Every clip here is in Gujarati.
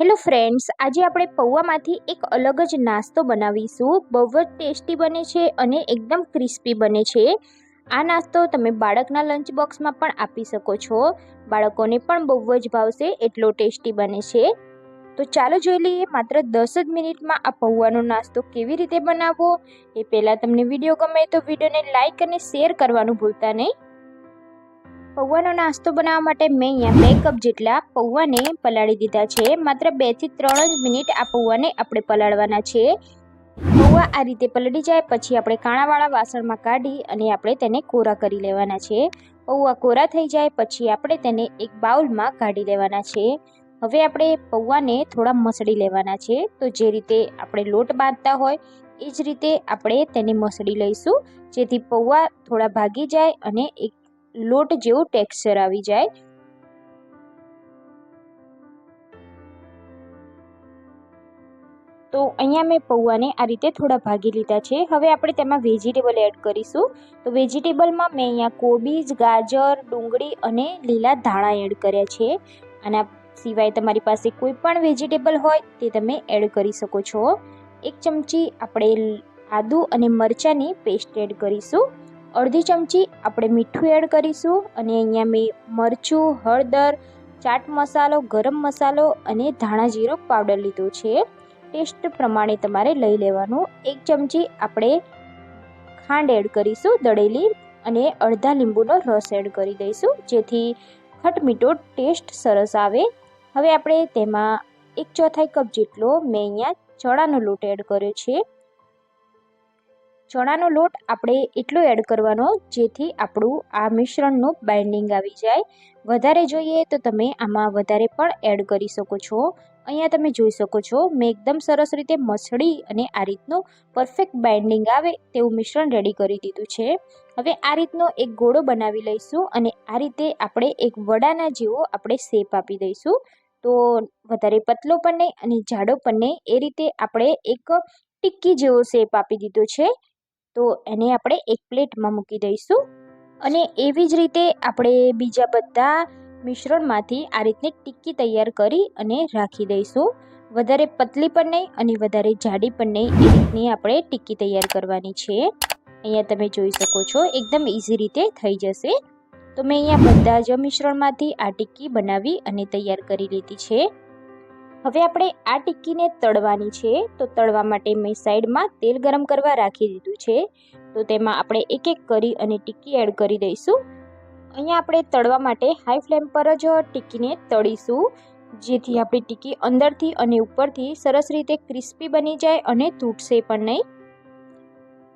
હેલો ફ્રેન્ડ્સ આજે આપણે પૌવામાંથી એક અલગ જ નાસ્તો બનાવીશું. બહુ જ ટેસ્ટી બને છે અને એકદમ ક્રિસ્પી બને છે. આ નાસ્તો તમે બાળકના લંચ બોક્સમાં પણ આપી શકો છો. બાળકોને પણ બહુ જ ભાવશે, એટલો ટેસ્ટી બને છે. તો ચાલો જોઈ લઈએ માત્ર દસ જ મિનિટમાં આ પૌવાનો નાસ્તો કેવી રીતે બનાવવો. એ પહેલાં તમને વીડિયો ગમે તો વિડીયોને લાઇક અને શેર કરવાનું ભૂલતા નહીં. પૌવાનો નાસ્તો બનાવવા માટે મેં અહીંયા બે કપ જેટલા પૌવાને પલાળી દીધા છે. માત્ર બેથી ત્રણ જ મિનિટ આ પૌવાને આપણે પલાળવાના છે. પૌવા આ રીતે પલળી જાય, પછી આપણે કાણાવાળા વાસણમાં કાઢી અને આપણે તેને કોરા કરી લેવાના છે. પૌવા કોરા થઈ જાય, પછી આપણે તેને એક બાઉલમાં કાઢી લેવાના છે. હવે આપણે પૌવાને થોડા મસળી લેવાના છે. તો જે રીતે આપણે લોટ બાંધતા હોય, એ જ રીતે આપણે તેને મસળી લઈશું. જેથી પૌવા થોડા ભાગી જાય અને એક લોટ જેવું ટેક્સચર આવી જાય. તો અહીંયા મેં પૌવાને આ રીતે થોડા ભાગી લીધા છે. હવે આપણે તેમાં વેજીટેબલ એડ કરીશું. તો વેજીટેબલમાં મેં અહીંયા કોબીજ, ગાજર, ડુંગળી અને લીલા ધાણા એડ કર્યા છે. આના સિવાય તમારી પાસે કોઈ પણ વેજીટેબલ હોય તે તમે એડ કરી શકો છો. એક ચમચી આપણે આદુ અને મરચાંની પેસ્ટ એડ કરીશું. અડધી ચમચી આપણે મીઠું એડ કરીશું અને અહીંયા મેં મરચું, હળદર, ચાટ મસાલો, ગરમ મસાલો અને ધાણા જીરો પાવડર લીધો છે. ટેસ્ટ પ્રમાણે તમારે લઈ લેવાનું. એક ચમચી આપણે ખાંડ એડ કરીશું દળેલી અને અડધા લીંબુનો રસ એડ કરી દઈશું, જેથી ખટમીઠો ટેસ્ટ સરસ આવે. હવે આપણે તેમાં એક ચોથાઈ કપ જેટલો મેં અહીંયા ચણાનો લોટ એડ કર્યો છે. ચણાનો લોટ આપણે એટલો એડ કરવાનો જેથી આપણું આ મિશ્રણનું બાઇન્ડિંગ આવી જાય. વધારે જોઈએ તો તમે આમાં વધારે પણ એડ કરી શકો છો. અહીંયા તમે જોઈ શકો છો, મેં એકદમ સરસ રીતે મસળી અને આ રીતનું પરફેક્ટ બાઇન્ડિંગ આવે તેવું મિશ્રણ રેડી કરી દીધું છે. હવે આ રીતનો એક ગોળો બનાવી લઈશું અને આ રીતે આપણે એક વડાના જેવો આપણે શેપ આપી દઈશું. તો વધારે પતલો પણ નહીં અને જાડો પણ નહીં, એ રીતે આપણે એક ટિક્કી જેવો શેપ આપી દીધો છે. તો એને આપણે એક પ્લેટમાં મૂકી દઈશું અને એવી જ રીતે આપણે બીજા બધા મિશ્રણમાંથી આ રીતની ટિક્કી તૈયાર કરી અને રાખી દઈશું. વધારે પતલી પણ નહીં અને વધારે જાડી પણ નહીં એ રીતની આપણે ટિક્કી તૈયાર કરવાની છે. અહીંયા તમે જોઈ શકો છો એકદમ ઇઝી રીતે થઈ જશે. તો મેં અહીંયા બધા જ મિશ્રણમાંથી આ ટિક્કી બનાવી અને તૈયાર કરી લીધી છે. હવે આપણે આ ટિક્કીને તળવાની છે. તો તળવા માટે મેં સાઈડમાં તેલ ગરમ કરવા રાખી દીધું છે. તો તેમાં આપણે એક એક કરી અને ટિક્કી એડ કરી દઈશું. અહીંયા આપણે તળવા માટે હાઈ ફ્લેમ પર જ ટિક્કીને તળીશું. જેથી આપણી ટિક્કી અંદરથી અને ઉપરથી સરસ રીતે ક્રિસ્પી બની જાય અને તૂટશે પણ નહીં.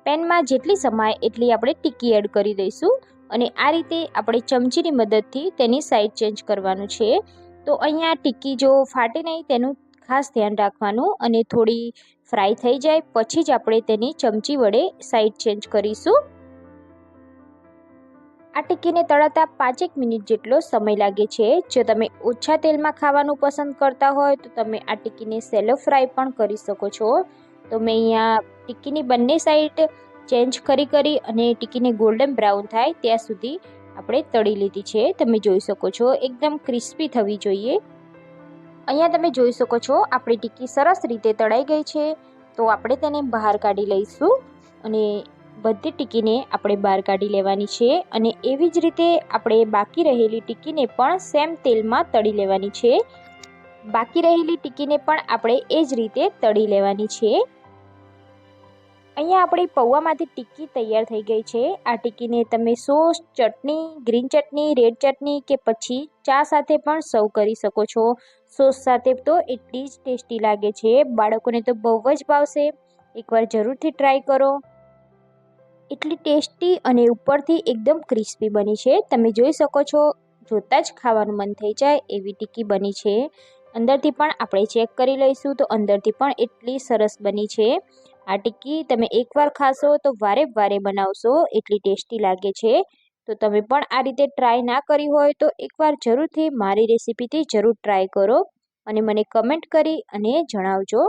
પેનમાં જેટલી સમાય એટલી આપણે ટિક્કી એડ કરી દઈશું. અને આ રીતે આપણે ચમચીની મદદથી તેની સાઈડ ચેન્જ કરવાનું છે. તો અહીંયા ટિક્કી જો ફાટે નહીં તેનું ખાસ ધ્યાન રાખવાનું અને થોડી ફ્રાય થઈ જાય પછી જ આપણે તેની ચમચી વડે સાઈડ ચેન્જ કરીશું. આ ટિક્કીને તળાતા પાંચેક મિનિટ જેટલો સમય લાગે છે. જો તમે ઓછા તેલમાં ખાવાનું પસંદ કરતા હોય તો તમે આ ટિક્કીને સેલો ફ્રાય પણ કરી શકો છો. તો મેં અહીંયા ટિક્કીની બંને સાઈડ ચેન્જ કરી કરી અને ટિક્કીને ગોલ્ડન બ્રાઉન થાય ત્યાં સુધી આપણે તળી લીધી છે. તમે જોઈ શકો છો, એકદમ ક્રિસ્પી થવી જોઈએ. અહીંયા તમે જોઈ શકો છો, આપણી ટીકી સરસ રીતે તળાઈ ગઈ છે. તો આપણે તેને બહાર કાઢી લઈશું અને બધી ટીકીને આપણે બહાર કાઢી લેવાની છે. અને એવી જ રીતે આપણે બાકી રહેલી ટીકીને પણ સેમ તેલમાં તળી લેવાની છે. બાકી રહેલી ટીકીને પણ આપણે એ જ રીતે તળી લેવાની છે. અહીંયા આપણી પૌવામાંથી ટિક્કી તૈયાર થઈ ગઈ છે. આ ટિક્કીને તમે સોસ, ચટણી, ગ્રીન ચટણી, રેડ ચટણી કે પછી ચા સાથે પણ સર્વ કરી શકો છો. સોસ સાથે તો એટલી જ ટેસ્ટી લાગે છે. બાળકોને તો બહુ જ ભાવશે. એકવાર જરૂરથી ટ્રાય કરો. એટલી ટેસ્ટી અને ઉપરથી એકદમ ક્રિસ્પી બની છે. તમે જોઈ શકો છો, જોતાં જ ખાવાનું મન થઈ જાય એવી ટિક્કી બની છે. અંદરથી પણ આપણે ચેક કરી લઈશું તો અંદરથી પણ એટલી સરસ બની છે. આ ટિક્કી તમે એકવાર ખાશો તો વારે વારે બનાવશો, એટલી ટેસ્ટી લાગે છે. તો તમે પણ આ રીતે ટ્રાય ના કરી હોય તો એકવાર જરૂરથી મારી રેસીપીથી જરૂર ટ્રાય કરો અને મને કમેન્ટ કરી અને જણાવજો.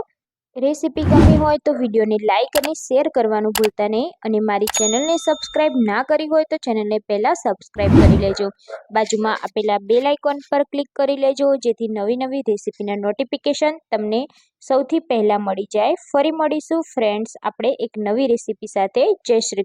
રેસીપી ગમી હોય તો વિડીયોને લાઇક અને શેર કરવાનું ભૂલતા નહીં. અને મારી ચેનલને સબસ્ક્રાઇબ ના કરી હોય તો ચેનલને પહેલાં સબસ્ક્રાઇબ કરી લેજો. બાજુમાં આપેલા બેલ આઇકોન પર ક્લિક કરી લેજો, જેથી નવી નવી રેસીપીના નોટિફિકેશન તમને સૌથી પહેલાં મળી જાય. ફરી મળીશું. ફ્રેન્ડ્સ, આપણે એક નવી રેસીપી સાથે. જય શ્રી